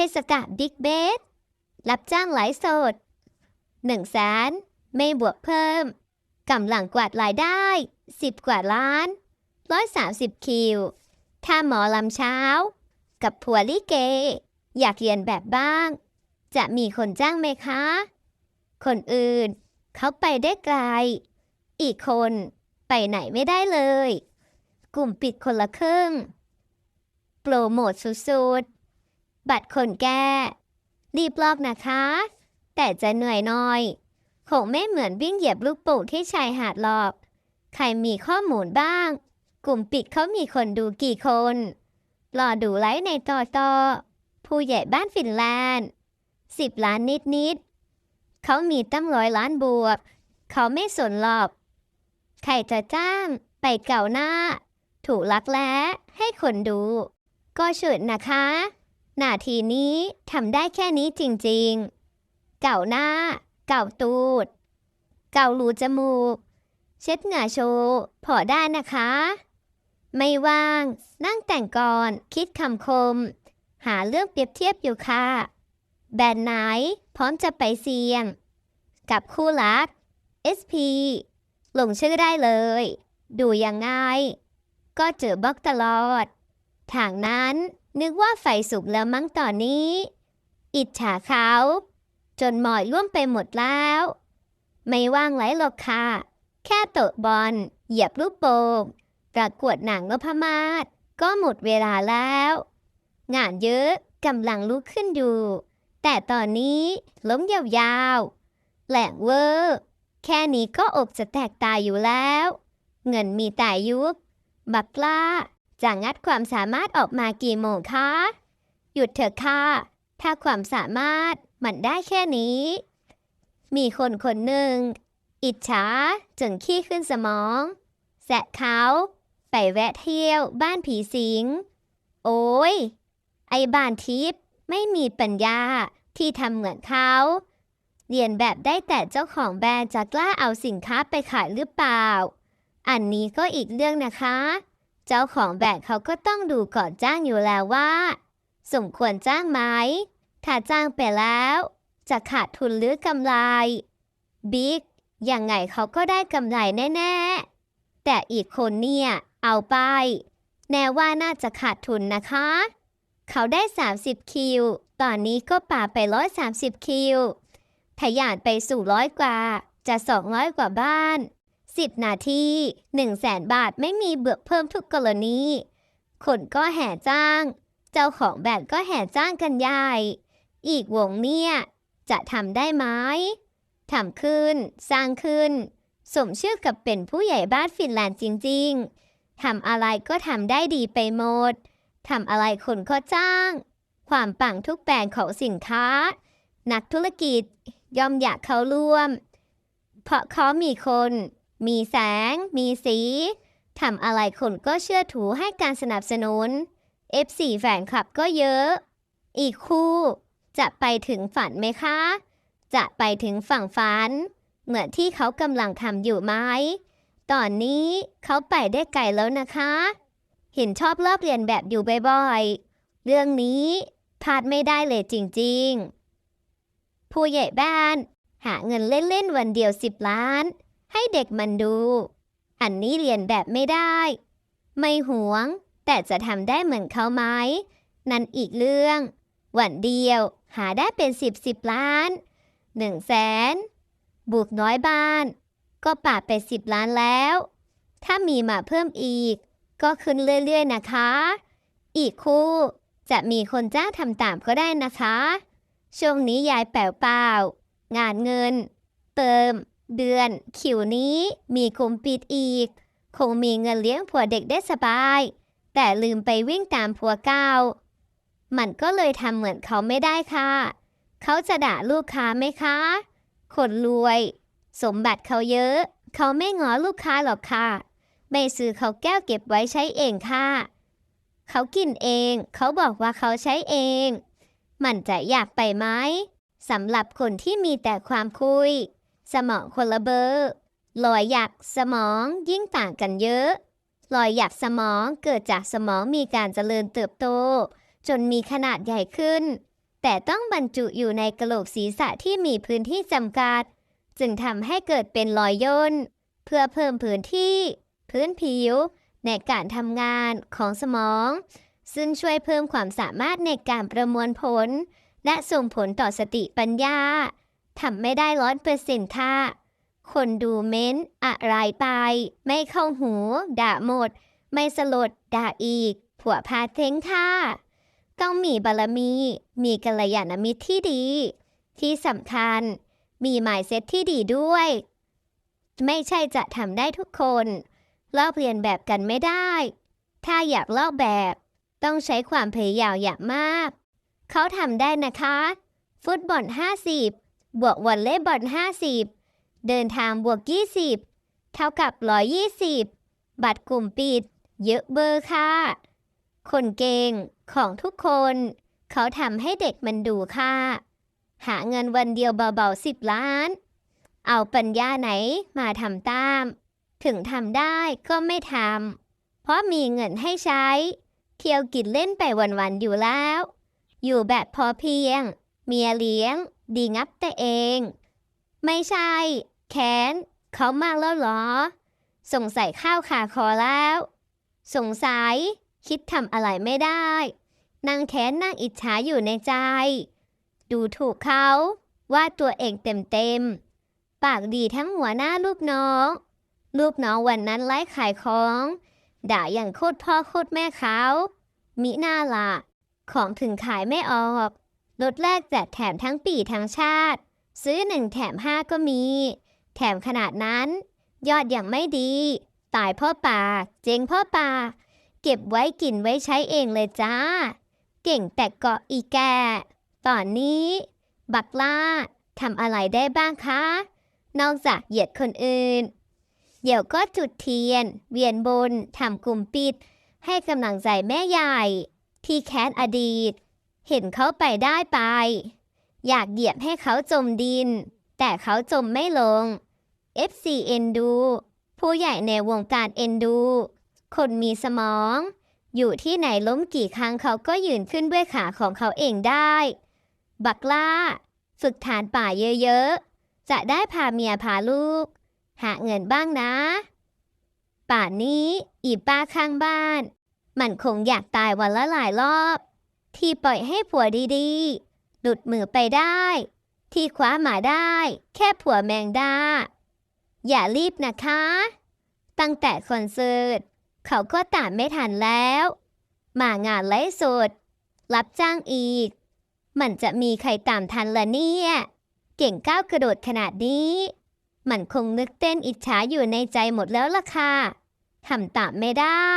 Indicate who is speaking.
Speaker 1: ทศกาลบิ๊กเบสรับจ้างไลฟ์สดหนึ่งแสนไม่บวกเพิ่มกำลังกวาดรายได้สิบกว่าล้านร้อยสามสิบคิว ถ้าหมอลำเช้า กับผัวลิเก อยากเรียนแบบบ้าง จะมีคนจ้างไหมคะ คนอื่นเขาไปได้ไกล อีกคนไปไหนไม่ได้เลย กลุ่มปิดคนละครึ่ง โปรโมทสุดๆ บัตรคนแก่รีบลอกนะคะ แต่จะเหนื่อยน่อย คงไม่เหมือนวิ่งเหยียบลูกโป่งที่ชายหาดหรอก ใครมีข้อมูลบ้าง กลุ่มปิดเขามีคนดูกี่คน รอดูไลฟ์ในต่อต่อผู้ใหญ่บ้านฟินแลนด์สิบล้านนิดนิดๆเขามีตั้งร้อยล้านบวก เขาไม่สนหรอกใครจะจ้าง ไปเก่าหน้า ถูกลักแล้ให้คนดู ก็เฉิดนะคะ นาทีนี้ทำได้แค่นี้จริงๆ เก่าหน้า เก่าตูด เก่ารูจมูก เช็ดเหงื่อโชว์พอได้นะคะ ไม่ว่าง นั่งแต่งก่อนคิดคำคม หาเรื่องเปรียบเทียบอยู่ค่ะ แบรนด์ไหน พร้อมจะไปเสี่ยง กับคู่รัก SP ลงชื่อได้เลย ดูยังไง ก็เจอบล็อกตลอดทางนั้น นึกว่าไฟสุกแล้วมั้งตอนนี้ อิจฉาเขา จนหมอยร่วมไปหมดแล้ว ไม่ว่างไรหรอกค่ะ แค่เตะบอล เหยียบลูกโป่งประกวดหนังนพมาศก็หมดเวลาแล้ว งานเยอะกำลังลุกขึ้นอยู่ แต่ตอนนี้ล้มยาวๆแหลงเวอร์ แค่นี้ก็อกจะแตกตายอยู่แล้ว เงินมีแต่ยุบบักกล้า จะงัดความสามารถออกมากี่โมงคะ หยุดเถอะค่ะ ถ้าความสามารถมันได้แค่นี้ มีคนคนหนึ่ง อิจฉาจนขี้ขึ้นสมอง แสะเขาไปแวะเที่ยวบ้านผีสิง โอ้ย ไอ้บ้านทิพย์ไม่มีปัญญาที่ทำเหมือนเขา เรียนแบบได้แต่เจ้าของแบรนด์จะกล้าเอาสินค้าไปขายหรือเปล่า อันนี้ก็อีกเรื่องนะคะ เจ้าของแบรนด์เขาก็ต้องดูก่อนจ้างอยู่แล้วว่า สมควรจ้างไหม ถ้าจ้างไปแล้ว จะขาดทุนหรือกำไร บิ๊กยังไงเขาก็ได้กำไรแน่ ๆ แต่อีกคนเนี่ย เอาไป แน่ว่าน่าจะขาดทุนนะคะ เขาได้ 30 คิว ตอนนี้ก็ป่าไป 130 คิวทะยานไปสู่ร้อยกว่า จะ 200 กว่าบ้าน 10 นาที1แสนบาทไม่มีเบือกเพิ่มทุกกรณี คนก็แห่จ้าง เจ้าของแบรนก็แห่จ้างกันใหญ่ อีกวงเนี่ย จะทำได้ไหมทำขึ้น สร้างขึ้น สมชื่อกับเป็นผู้ใหญ่บ้านฟินแลนด์จริง ๆ ทำอะไรก็ทำได้ดีไปหมด ทำอะไรคนก็จ้าง ความปังทุกแบรนด์ของสินค้า นักธุรกิจย่อมอยากเข้าร่วม เพราะเขามีคน มีแสง มีสีทำอะไรคนก็เชื่อถือให้การสนับสนุน F4 แฟนคลับก็เยอะ อีกคู่ จะไปถึงฝันไหมคะ จะไปถึงฝั่งฝัน เหมือนที่เขากำลังทำอยู่ไหม ตอนนี้เขาไปได้ไกลแล้วนะคะ เห็นชอบรอบเรียนแบบอยู่บ่อยๆ เรื่องนี้พลาดไม่ได้เลยจริงๆ ผู้ใหญ่บ้าน หาเงินเล่นๆวันเดียวสิบล้าน ให้เด็กมันดู อันนี้เรียนแบบไม่ได้ ไม่หวง แต่จะทำได้เหมือนเขาไหม นั่นอีกเรื่อง วันเดียวหาได้เป็นสิบสิบล้านหนึ่งแสนบวกน้อยบ้าน ก็ป่าไปสิบล้านแล้ว ถ้ามีมาเพิ่มอีก ก็ขึ้นเรื่อยๆนะคะ อีกคู่จะมีคนจ้างทำตามก็ได้นะคะ ช่วงนี้ยายแป๋วเปล่า งานเงิน เติม เดือน คิวนี้มีคุมปิดอีก คงมีเงินเลี้ยงผัวเด็กได้สบาย แต่ลืมไปวิ่งตามผัวเก่ามันก็เลยทำเหมือนเขาไม่ได้ค่ะ เขาจะด่าลูกค้าไหมคะ คนรวย สมบัติเขาเยอะ เขาไม่งอลูกค้าหรอกค่ะ ไม่ซื้อเขาแก้วเก็บไว้ใช้เองค่ะ เขากินเอง เขาบอกว่าเขาใช้เอง มันจะอยากไปไหมสำหรับคนที่มีแต่ความคุย สมองคนละเบอร์รอยหยักสมองยิ่งต่างกันเยอะรอยหยักสมองเกิดจากสมองมีการเจริญเติบโต จนมีขนาดใหญ่ขึ้น แต่ต้องบรรจุอยู่ในกระโหลกศีรษะที่มีพื้นที่จำกัด จึงทำให้เกิดเป็นรอยย่น เพื่อเพิ่มพื้นที่ พื้นผิว ในการทำงานของสมอง ซึ่งช่วยเพิ่มความสามารถในการประมวลผล และส่งผลต่อสติปัญญา ทำไม่ได้ร้อยเปอร์เซ็นต์ค่ะ คนดูเม้นอะไรไป ไม่เข้าหู ด่าหมด ไม่สลด ด่าอีก ผัวพาเท้งค่ะ ต้องมีบารมี มีกัลยาณมิตรที่ดี ที่สำคัญ มีหมายเซตที่ดีด้วย ไม่ใช่จะทำได้ทุกคนลอกเรียนแบบกันไม่ได้ ถ้าอยากลอกแบบ ต้องใช้ความพยายามอย่างมาก เขาทำได้นะคะ ฟุตบอล 50 บวกวอลเลย์บอล50 เดินทางบวก 20 เท่ากับ 120 บัตรกลุ่มปิด เยอะเบอร์ค่ะ คนเก่งของทุกคน เขาทำให้เด็กมันดูค่ะ หาเงินวันเดียวเบาๆ10ล้าน เอาปัญญาไหนมาทำตาม ถึงทำได้ก็ไม่ทำเพราะมีเงินให้ใช้ เที่ยวกินเล่นไปวันๆอยู่แล้ว อยู่แบบพอเพียง เมียเลี้ยง ดีงับแต่เอง ไม่ใช่ แค้นเขามากแล้วหรอ สงสัยข้าวขาคอแล้ว สงสัย คิดทำอะไรไม่ได้นางแค้นนางอิจฉาอยู่ในใจ ดูถูกเขาว่าตัวเองเต็มๆ ปากดีทั้งหัวหน้าลูกน้อง ลูกน้องวันนั้นไล่ขายของ ด่าอย่างโคตรพ่อโคตรแม่เขา มิหน้าละของถึงขายไม่ออก ลดแรกแจกแถมทั้งปีทั้งชาติ ซื้อหนึ่งแถมห้าก็มี แถมขนาดนั้น ยอดอย่างไม่ดี ตายพ่อป่า เจ๊งพ่อป่า เก็บไว้กินไว้ใช้เองเลยจ้า เก่งแต่เกาะอีแก ตอนนี้ บักล่าทำอะไรได้บ้างคะ นอกจากเหยียดคนอื่น เดี๋ยวก็จุดเทียน เวียนบนทำกลุ่มปิด ให้กำลังใจแม่ใหญ่ ที่แค้นอดีต เห็นเขาไปได้ไป อยากเหยียบให้เขาจมดิน แต่เขาจมไม่ลง FC เอ็นดู ผู้ใหญ่ในวงการเอ็นดู คนมีสมอง อยู่ที่ไหนล้มกี่ครั้งเขาก็ยืนขึ้นด้วยขาของเขาเองได้ บักล่า ฝึกฐานป่าเยอะๆ จะได้พาเมียพาลูก หาเงินบ้างนะ ป่านนี้อีป้าข้างบ้าน มันคงอยากตายวันละหลายรอบ ที่ปล่อยให้ผัวดีๆ หลุดมือไปได้ ที่คว้ามาได้ แค่ผัวแมงดา อย่ารีบนะคะ ตั้งแต่คอนเสิร์ตเขาก็ตามไม่ทันแล้ว มางานไลฟ์สด รับจ้างอีก มันจะมีใครตามทันละเนี่ย เก่งก้าวกระโดดขนาดนี้ มันคงนึกเต้นอิจฉาอยู่ในใจหมดแล้วล่ะค่ะทำตามไม่ได้